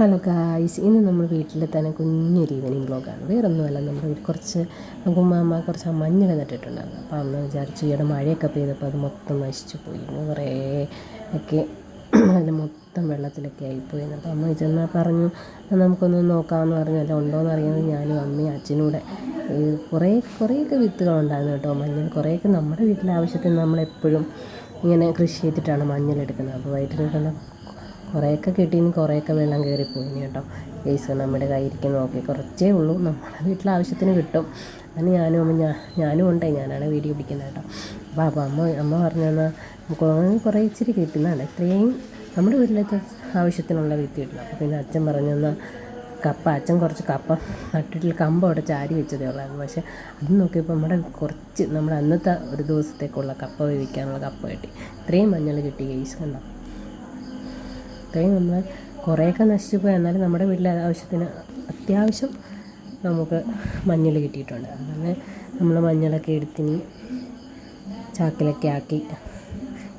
Hello guys ഇന്ന് നമ്മൾ വീട്ടിൽ തന്നെ കുഞ്ഞൊരു ഈവനിങ് ബ്ലോഗാണ് വേറൊന്നുമല്ല നമ്മുടെ കുറച്ച് ഉമ്മാമ്മ കുറച്ച് മഞ്ഞൾ നട്ടിട്ടുണ്ടായിരുന്നു. അപ്പോൾ അന്ന് വിചാരിച്ചു ഈയിടെ മഴയൊക്കെ പെയ്തപ്പോൾ അത് മൊത്തം നശിച്ചു പോയി കുറേ ഒക്കെ. അത് മൊത്തം വെള്ളത്തിലൊക്കെ ആയിപ്പോയി അപ്പോൾ അമ്മ ചെന്നാൽ പറഞ്ഞു നമുക്കൊന്ന് നോക്കാമെന്ന് പറഞ്ഞു. അല്ല ഉണ്ടോയെന്ന് അറിയുന്നത് ഞാനും അമ്മയും അച്ഛനും കൂടെ കുറേ കുറേയൊക്കെ വിത്തുകളുണ്ടായിരുന്നു കേട്ടോ. മഞ്ഞൾ കുറേയൊക്കെ നമ്മുടെ വീട്ടിലെ ആവശ്യത്തിന് നമ്മളെപ്പോഴും ഇങ്ങനെ കൃഷി ചെയ്തിട്ടാണ് മഞ്ഞൾ എടുക്കുന്നത്. അപ്പോൾ വയറ്റിൽ കുറേയൊക്കെ കിട്ടീന് കുറേയൊക്കെ വെള്ളം കയറിപ്പോയിന് കേട്ടോ. ഏസ് നമ്മുടെ കയ്യിരിക്കുന്ന നോക്കി കുറച്ചേ ഉള്ളൂ. നമ്മുടെ വീട്ടിലെ ആവശ്യത്തിന് കിട്ടും. അന്ന് ഞാനും അമ്മ ഞാൻ ഞാനും ഉണ്ട്. ഞാനാണ് വീഡിയോ പിടിക്കുന്നത് കേട്ടോ. അപ്പോൾ അപ്പോൾ അമ്മ അമ്മ പറഞ്ഞു തന്നാൽ കുറേ ഇച്ചിരി കിട്ടുന്നതാണ്. ഇത്രയും നമ്മുടെ വീട്ടിലത്തെ ആവശ്യത്തിനുള്ള വിത്ത് കിട്ടണം. അപ്പോൾ പിന്നെ അച്ഛൻ പറഞ്ഞു തന്നാൽ കപ്പ അച്ഛൻ കുറച്ച് കപ്പ നട്ടിട്ടിൽ കമ്പ അവിടെ ചാരി വെച്ചതേ ഉള്ളായിരുന്നു. പക്ഷേ അത് നോക്കിയപ്പോൾ നമ്മുടെ കുറച്ച് നമ്മുടെ അന്നത്തെ ഒരു ദിവസത്തേക്കുള്ള കപ്പ വേവിക്കാനുള്ള കപ്പ കിട്ടി. ഇത്രയും മഞ്ഞൾ കിട്ടി ഗൈസ് കണ്ടോ. ഇത്രയും നമ്മൾ കുറേയൊക്കെ നശിച്ചു പോയി. എന്നാലും നമ്മുടെ വീട്ടിലെ ആവശ്യത്തിന് അത്യാവശ്യം നമുക്ക് മഞ്ഞൾ കിട്ടിയിട്ടുണ്ട്. അങ്ങനെ നമ്മൾ മഞ്ഞളൊക്കെ എടുത്തിനി ചാക്കിലൊക്കെ ആക്കി.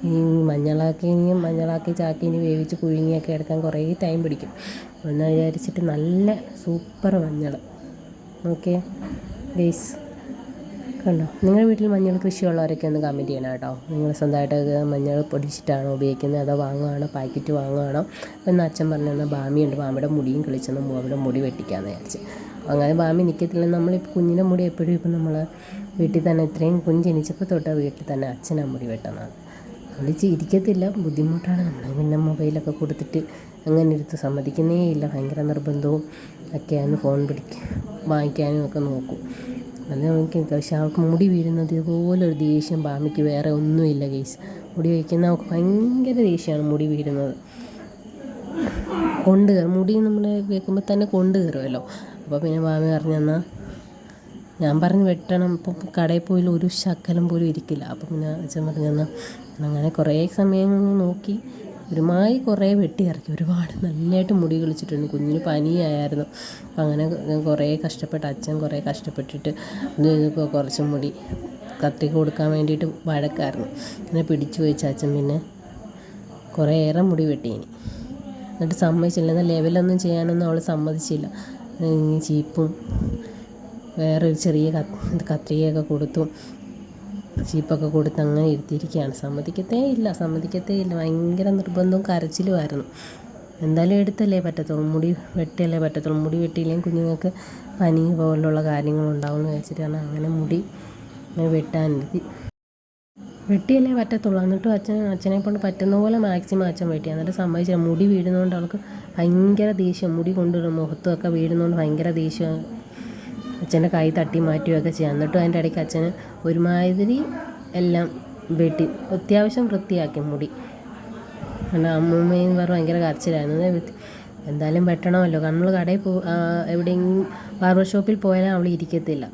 ഈ മഞ്ഞളാക്കി ഇനിയും മഞ്ഞളാക്കി ചാക്കി ഇനി വേവിച്ച് പുഴുങ്ങിയൊക്കെ എടുക്കാൻ കുറേ ടൈം പിടിക്കും. എന്ന് വിചാരിച്ചിട്ട് നല്ല സൂപ്പർ മഞ്ഞൾ ഓക്കെ ബേസ് കണ്ടോ? നിങ്ങളുടെ വീട്ടിൽ മഞ്ഞൾ കൃഷിയുള്ളവരൊക്കെ ഒന്ന് കമന്റ് ചെയ്യണം കേട്ടോ. നിങ്ങൾ സ്വന്തമായിട്ട് മഞ്ഞൾ പൊടിച്ചിട്ടാണോ ഉപയോഗിക്കുന്നത്? അതോ വാങ്ങുകയാണോ പാക്കറ്റ് വാങ്ങുകയാണോ എന്ന് അച്ഛൻ പറഞ്ഞു തന്നാൽ ബാമിയുണ്ട്. ബാമിയുടെ മുടിയും കിളിച്ചെന്ന് ബാമിയുടെ മുടി വെട്ടിക്കാമെന്ന് വിചാരിച്ച്. അങ്ങനെ ബാമി നിൽക്കത്തില്ല നമ്മളിപ്പോൾ കുഞ്ഞിന്റെ മുടി എപ്പോഴും ഇപ്പം നമ്മൾ വീട്ടിൽ തന്നെ ഇത്രയും കുഞ്ഞ് ജനിച്ചപ്പോൾ തൊട്ട് വീട്ടിൽ തന്നെ അച്ഛനാ മുടി വെട്ടുന്നത്. അതുകൊണ്ട് ഇരിക്കത്തില്ല. ബുദ്ധിമുട്ടാണ്. നമ്മൾ പിന്നെ മൊബൈലൊക്കെ കൊടുത്തിട്ട് അങ്ങനെ ഇരുത്ത് സമ്മതിക്കുന്നേ ഇല്ല. ഭയങ്കര നിർബന്ധവും ഒക്കെയാണ് ഫോൺ പിടിക്കുക വാങ്ങിക്കാനും ഒക്കെ നോക്കും. നമുക്ക് പക്ഷെ അവൾക്ക് മുടി വീഴുന്നത് ഇതുപോലെ ഒരു ദേഷ്യം ബാമിക്ക് വേറെ ഒന്നുമില്ല കേസ് മുടി വയ്ക്കുന്ന അവൾക്ക് ഭയങ്കര ദേഷ്യമാണ് മുടി വീഴുന്നത്. കൊണ്ട് കയറും. മുടി നമ്മൾ വെക്കുമ്പോൾ തന്നെ കൊണ്ട് കയറുമല്ലോ അപ്പോൾ പിന്നെ ബാമി പറഞ്ഞു തന്നാൽ ഞാൻ പറഞ്ഞു വെട്ടണം. ഇപ്പം കടയിൽ പോയി ഒരു ശക്കലം പോലും ഇരിക്കില്ല. അപ്പം പിന്നെ അച്ഛൻ പറഞ്ഞു തന്നാൽ അങ്ങനെ കുറേ സമയം നോക്കി ഒരുമാതിരി കുറേ വെട്ടി ഇറക്കി. ഒരുപാട് നല്ലതായിട്ട് മുടി കിളിച്ചിട്ടുണ്ട്. കുഞ്ഞിന് പനിയായിരുന്നു. അപ്പം അങ്ങനെ കുറേ കഷ്ടപ്പെട്ട് അച്ഛൻ കുറേ കഷ്ടപ്പെട്ടിട്ട് കുറച്ച് മുടി കത്തി കൊടുക്കാൻ വേണ്ടിയിട്ട് വഴക്കായിരുന്നു. അങ്ങനെ പിടിച്ചു വെച്ച അച്ഛൻ പിന്നെ കുറേയേറെ മുടി വെട്ടീനി എന്നിട്ട് സമ്മതിച്ചില്ല. എന്നാൽ ലെവലൊന്നും ചെയ്യാനൊന്നും അവൾ സമ്മതിച്ചില്ല. ചീപ്പും വേറൊരു ചെറിയ കത്രികയൊക്കെ കൊടുത്തു. ചീപ്പൊക്കെ കൊടുത്ത് അങ്ങനെ ഇരുത്തിയിരിക്കുകയാണ്. സമ്മതിക്കത്തേ ഇല്ല സമ്മതിക്കത്തേ ഇല്ല. ഭയങ്കര നിർബന്ധവും കരച്ചിലുമായിരുന്നു. എന്തായാലും എടുത്തല്ലേ പറ്റത്തുള്ളൂ. മുടി വെട്ടിയല്ലേ പറ്റത്തുള്ളൂ. മുടി വെട്ടിയില്ലെങ്കിൽ കുഞ്ഞുങ്ങൾക്ക് പനി പോലുള്ള കാര്യങ്ങളുണ്ടാവും എന്ന് വെച്ചിട്ടാണ് അങ്ങനെ മുടി വെട്ടാനിരുത്തി വെട്ടിയല്ലേ പറ്റത്തുള്ളൂ. എന്നിട്ടും അച്ഛൻ അച്ഛനെ കൊണ്ട് പറ്റുന്ന പോലെ മാക്സിമം അച്ഛൻ വെട്ടി. എന്നിട്ട് സമ്മതിച്ചില്ല. മുടി വീഴുന്നതുകൊണ്ട് അവൾക്ക് ഭയങ്കര ദേഷ്യം. മുടി കൊണ്ടുവരും മുഖത്തുമൊക്കെ വീഴുന്നതുകൊണ്ട് ഭയങ്കര ദേഷ്യം. അച്ഛന്റെ കൈ തട്ടി മാറ്റുകയൊക്കെ ചെയ്യാം. എന്നിട്ടും അതിന്റെ ഇടയ്ക്ക് അച്ഛന് ഒരുമാതിരി എല്ലാം വെട്ടി അത്യാവശ്യം വൃത്തിയാക്കി മുടി. കാരണം അമ്മൂമ്മയും വേറെ ഭയങ്കര കരച്ചിലായിരുന്നു. എന്തായാലും വെട്ടണമല്ലോ. കാരണം നമ്മൾ കടയിൽ പോ എവിടെയെങ്കിലും ബാർബർ ഷോപ്പിൽ പോയാലും അവൾ ഇരിക്കത്തില്ല.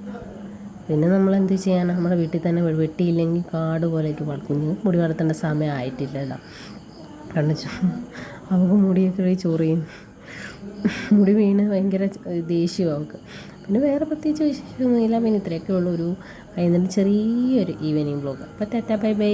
പിന്നെ നമ്മൾ എന്ത് ചെയ്യാനാണ് നമ്മുടെ വീട്ടിൽ തന്നെ വെട്ടിയില്ലെങ്കിൽ കാട് പോലെയൊക്കെ വളർത്തുന്നു മുടി വളർത്തേണ്ട സമയം ആയിട്ടില്ലല്ലോ. കാരണം അവൾക്ക് മുടിയൊക്കെ ചൊറിയും. മുടി വീണ് ഭയങ്കര ദേഷ്യവും അവൾക്ക്. പിന്നെ വേറെ പ്രത്യേകിച്ച് വിശേഷമൊന്നുമില്ല. പിന്നെ ഇത്രയൊക്കെ ഉള്ളൂ ഒരു വൈകുന്നേരം ചെറിയൊരു ഈവനിങ് ബ്ലോഗ് അപ്പോൾ ടാറ്റാ ബൈ ബൈ.